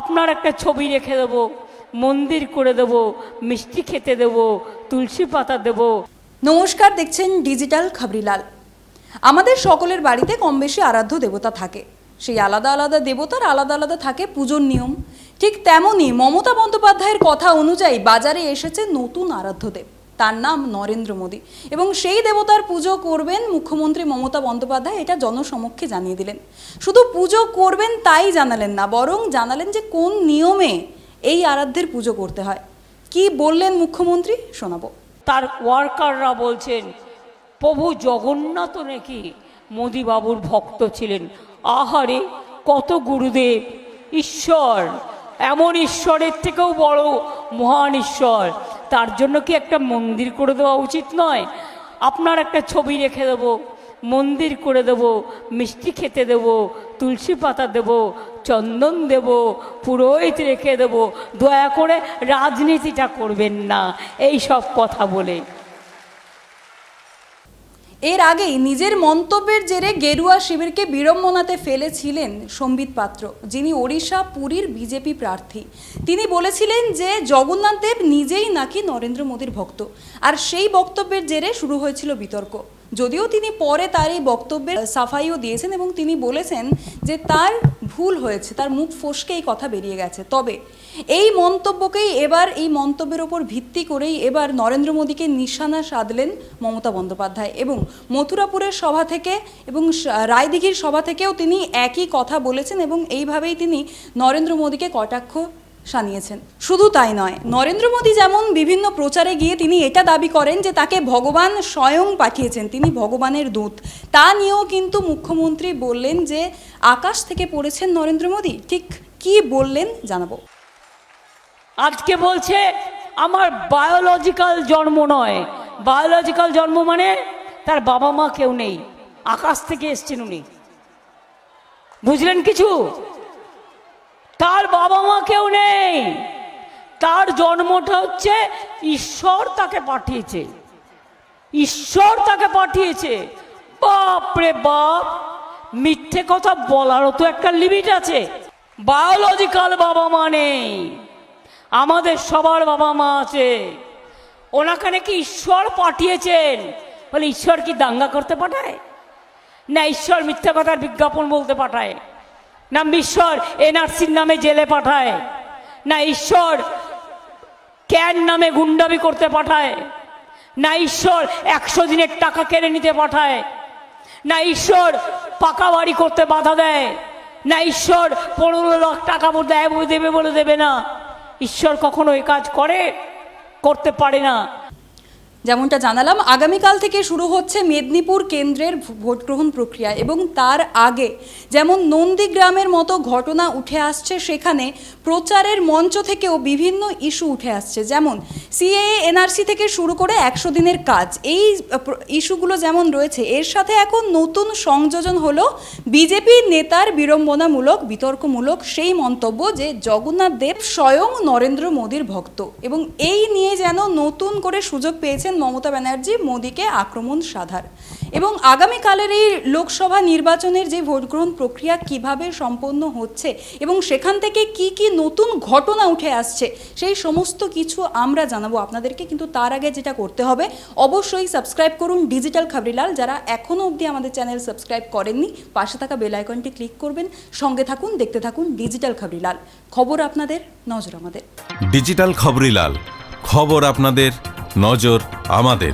আপনার একটা ছবি রেখে দেবো, মন্দির করে দেবো, মিষ্টি খেতে দেবো, তুলসী পাতা দেবো। নমস্কার, দেখছেন ডিজিটাল খাবরিলাল। আমাদের সকলের বাড়িতে কম বেশি আরাধ্য দেবতা থাকে। সেই আলাদা আলাদা দেবতার আলাদা আলাদা থাকে পুজোর নিয়ম। ঠিক তেমনই মমতা বন্দ্যোপাধ্যায়ের কথা অনুযায়ী বাজারে এসেছে নতুন আরাধ্য দেব। তার নাম নরেন্দ্র মোদী। এবং সেই দেবতার পুজো করবেন মুখ্যমন্ত্রী মমতা বন্দ্যোপাধ্যায়, এটা জনসমক্ষে জানিয়ে দিলেন। শুধু পুজো করবেন তাই জানালেন না, বরং জানালেন যে কোন নিয়মে এই আরাধ্যের পুজো করতে হয়। কি বললেন মুখ্যমন্ত্রী? শোনাবো। তার ওয়ার্কাররা বলছেন, প্রভু জগন্নাথ নাকি মোদিবাবুর ভক্ত ছিলেন? আহারে, কত গুরুদেব! ঈশ্বর, এমন ঈশ্বরের থেকেও বড় মহান ঈশ্বর। তার জন্য কি একটা মন্দির করে দেওয়া উচিত নয়? আপনার একটা ছবি রেখে দেবো, মন্দির করে দেব, মিষ্টি খেতে দেব, তুলসী পাতা দেব, চন্দন দেব, পুরোহিত রেখে দেব। দয়া করে রাজনীতিটা করবেন না। এই সব কথা বলে এর আগেই নিজের মন্তব্যের জেরে গেরুয়া শিবিরকে বিড়ম্বনাতে ফেলেছিলেন সম্বিত পাত্র, যিনি ওড়িশা পুরীর বিজেপি প্রার্থী। তিনি বলেছিলেন যে, জগন্নাথ দেব নিজেই নাকি নরেন্দ্র মোদীর ভক্ত, আর সেই বক্তব্যের জেরে শুরু হয়েছিল বিতর্ক। যদিও তিনি পরে তার এই বক্তব্যের সাফাইও দিয়েছেন এবং তিনি বলেছেন যে, তার ভুল হয়েছে, তার মুখ ফসকে এই কথা বেরিয়ে গেছে। তবে এই মন্তব্যকেই এবার, এই মন্তব্যের ওপর ভিত্তি করেই এবার নরেন্দ্র মোদীকে নিশানা সাধলেন মমতা বন্দ্যোপাধ্যায় এবং মথুরাপুরের সভা থেকে এবং রায়দিঘির সভা থেকেও তিনি একই কথা বলেছেন এবং এইভাবেই তিনি নরেন্দ্র মোদীকে কটাক্ষ শানিয়েছেন। শুধু তাই নয়, নরেন্দ্র মোদী যেমন বিভিন্ন প্রচারে গিয়ে তিনি এটা দাবি করেন যে তাকে ভগবান স্বয়ং পাঠিয়েছেন, তিনি ভগবানের দূত। তা নিয়েও কিন্তু মুখ্যমন্ত্রী বললেন যে আকাশ থেকে পড়েছেন নরেন্দ্র মোদী। ঠিক কি বললেন জানাব। আজকে বলছে, আমার বায়োলজিক্যাল জন্ম নয়। বায়োলজিক্যাল জন্ম মানে তার বাবা মা কেউ নেই। আকাশ থেকে এসছেন উনি। বুঝলেন কিছু? তার বাবা মা কেউ নেই। তার জন্মটা হচ্ছে, ঈশ্বর তাকে পাঠিয়েছে। ঈশ্বর তাকে পাঠিয়েছে। বাপ রে বাপ, মিথ্যে কথা বলারও তো একটা লিমিট আছে। বায়োলজিক্যাল বাবা মা নেই। আমাদের সবার বাবা মা আছে। ওনাকে নাকি ঈশ্বর পাঠিয়েছেন। বলে, ঈশ্বর কি দাঙ্গা করতে পাঠায়? না, ঈশ্বর মিথ্যা কথার বিজ্ঞাপন বলতে পাঠায়। না ঈশ্বর এনআরসির নামে জেলে পাঠায়। না ঈশ্বর, ক্যান নামে গুন্ডামি করতে পাঠায়। না ঈশ্বর, একশো দিনের টাকা কেড়ে নিতে পাঠায়। না ঈশ্বর, পাকা বাড়ি করতে বাধা দেয়। না ঈশ্বর, পনেরো লাখ টাকা দেয় দেবে বলে দেবে না। ঈশ্বর কখনো এই কাজ করে? করতে পারে না। যেমনটা জানালাম, আগামীকাল থেকে শুরু হচ্ছে মেদিনীপুর কেন্দ্রের ভোট গ্রহণ প্রক্রিয়া এবং তার আগে যেমন নন্দীগ্রামের মতো ঘটনা উঠে আসছে, সেখানে প্রচারের মঞ্চ থেকেও বিভিন্ন ইস্যু উঠে আসছে। যেমন সিএএ, এনআরসি থেকে শুরু করে একশো দিনের কাজ। এই ইস্যুগুলো যেমন রয়েছে, এর সাথে এখন নতুন সংযোজন হলো বিজেপি নেতার বিড়ম্বনামূলক, বিতর্কমূলক সেই মন্তব্য যে জগন্নাথ দেব স্বয়ং নরেন্দ্র মোদীর ভক্ত। এবং এই নিয়ে যেন নতুন করে সুযোগ পেয়েছেন মমতা ব্যানার্জি মোদীকে আক্রমণ সাধার। এবং আগামীকালের এই লোকসভা নির্বাচনের যে ভোট গ্রহণ প্রক্রিয়া কীভাবে সম্পন্ন হচ্ছে এবং সেখান থেকে কি কি নতুন ঘটনা উঠে আসছে, সেই সমস্ত কিছু আমরা জানাব। আপনাদেরকে কিন্তু তার আগে যেটা করতে হবে, অবশ্যই সাবস্ক্রাইব করুন ডিজিটাল খাবরিলাল। যারা এখনও অবধি আমাদের চ্যানেল সাবস্ক্রাইব করেননি, পাশে থাকা বেল আইকনটি ক্লিক করবেন। সঙ্গে থাকুন, দেখতে থাকুন ডিজিটাল খাবরিলাল। খবর আপনাদের, নজর আমাদের। ডিজিটাল খবরিলাল, খবর আপনাদের নজর আমাদের।